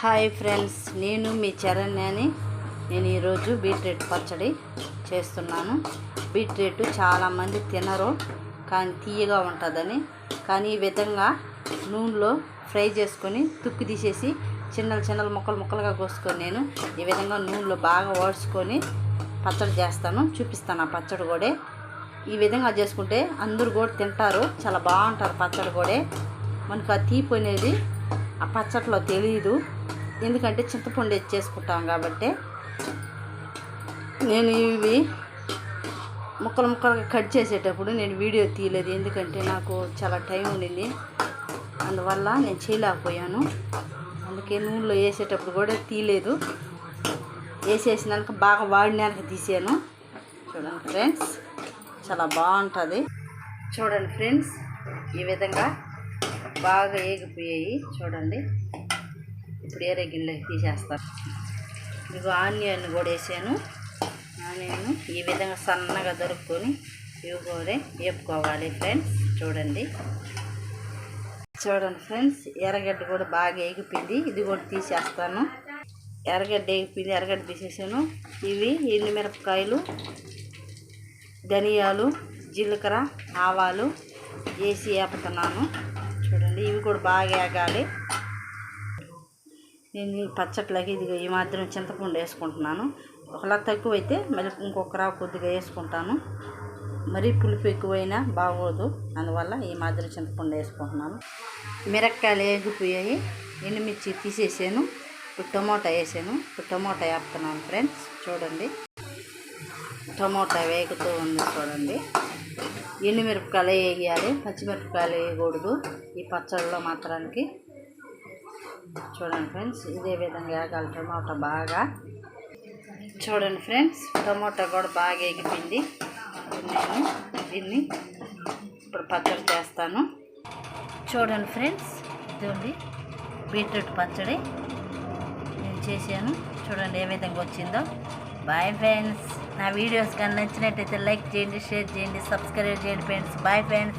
Hi friends నేను మీ చరణ్యాని. నేను ఈరోజు బీట్రూట్ పచ్చడి చేస్తున్నాను. బీట్రూట్ చాలామంది తినరు కానీ తీయగా ఉంటుందని. కానీ ఈ విధంగా నూనెలో ఫ్రై చేసుకొని తుక్కు తీసేసి చిన్న చిన్న ముక్కలు ముక్కలుగా కోసుకొని నేను ఈ విధంగా నూనెలో బాగా ఓడ్చుకొని పచ్చడి చేస్తాను. చూపిస్తాను ఆ పచ్చడి కూడా. ఈ విధంగా చేసుకుంటే అందరూ కూడా తింటారు చాలా బాగుంటారు పచ్చడి కూడా. మనకు ఆ తీపి అనేది ఆ పచ్చట్లో తెలియదు ఎందుకంటే చింతపండు వేసి చేసుకుంటాం కాబట్టి నేను ఇవి ముక్కలు ముక్కలుగా కట్ చేసేటప్పుడు నేను వీడియో తీయలేదు. ఎందుకంటే నాకు చాలా టైం ఉండింది. అందువల్ల నేను చేయలేకపోయాను. అందుకే నూనెలో వేసేటప్పుడు కూడా తీయలేదు. వేసేసినాక బాగా వాడినాక తీసాను. చూడండి ఫ్రెండ్స్ చాలా బాగుంటుంది. చూడండి ఫ్రెండ్స్ ఈ విధంగా బాగా ఏగిపోయాయి. చూడండి. ఇప్పుడు ఏరే గిన్నెలోకి తీసేస్తాను. ఇదిగో ఆనియన్ కూడా వేసాను. ఆనియన్ ఈ విధంగా సన్నగా దొరుకుని ఇవి కూడా వేపుకోవాలి ఫ్రెండ్స్. చూడండి. చూడండి ఫ్రెండ్స్ ఎర్రగడ్డ కూడా బాగా ఎగిపోయింది ఇది కూడా తీసేస్తాను. ఎర్రగడ్డ ఎగిపోయింది ఎర్రగడ్డ తీసేసాను. ఇవి ఎండుమిరపకాయలు ధనియాలు జీలకర్ర ఆవాలు వేసి వేపుతున్నాను. చూడండి ఇవి కూడా బాగా వేగాలి నేను పచ్చట్లకి ఇది ఈ మాత్రం చింతపండు వేసుకుంటున్నాను. ఒకలా తక్కువ అయితే మళ్ళీ ఇంకొక రావు కొద్దిగా వేసుకుంటాను. మరీ పులుపు ఎక్కువైనా బాగోదు. అందువల్ల ఈ మాదిరి చింతపండు వేసుకుంటున్నాను. మిరక్కాయలు వేగిపోయాయి ఎండుమిర్చి తీసేసాను. ఇప్పుడు టమోటా వేసాను. ఇప్పుడు టమోటా వేపుతున్నాను ఫ్రెండ్స్. చూడండి. టమోటా వేగుతూ ఉంది చూడండి. ఎండుమిరపకాయలు వేయాలి పచ్చిమిరపకాయలు వేయకూడదు ఈ పచ్చడిలో మాత్రానికి. చూడండి ఫ్రెండ్స్ ఇదే విధంగా వేగాలి టమాటా బాగా. చూడండి ఫ్రెండ్స్ టమాటా కూడా బాగా ఎగిపింది నేను దీన్ని ఇప్పుడు పచ్చడి చేస్తాను. చూడండి ఫ్రెండ్స్ ఇదండి బీట్రూట్ పచ్చడి నేను చేశాను. చూడండి ఏ విధంగా వచ్చిందో. బాయ్ ఫ్రెండ్స్ నా వీడియోస్ కానీ నచ్చినట్టయితే లైక్ చేయండి షేర్ చేయండి సబ్స్క్రైబ్ చేయండి ఫ్రెండ్స్ బాయ్ ఫ్రెండ్స్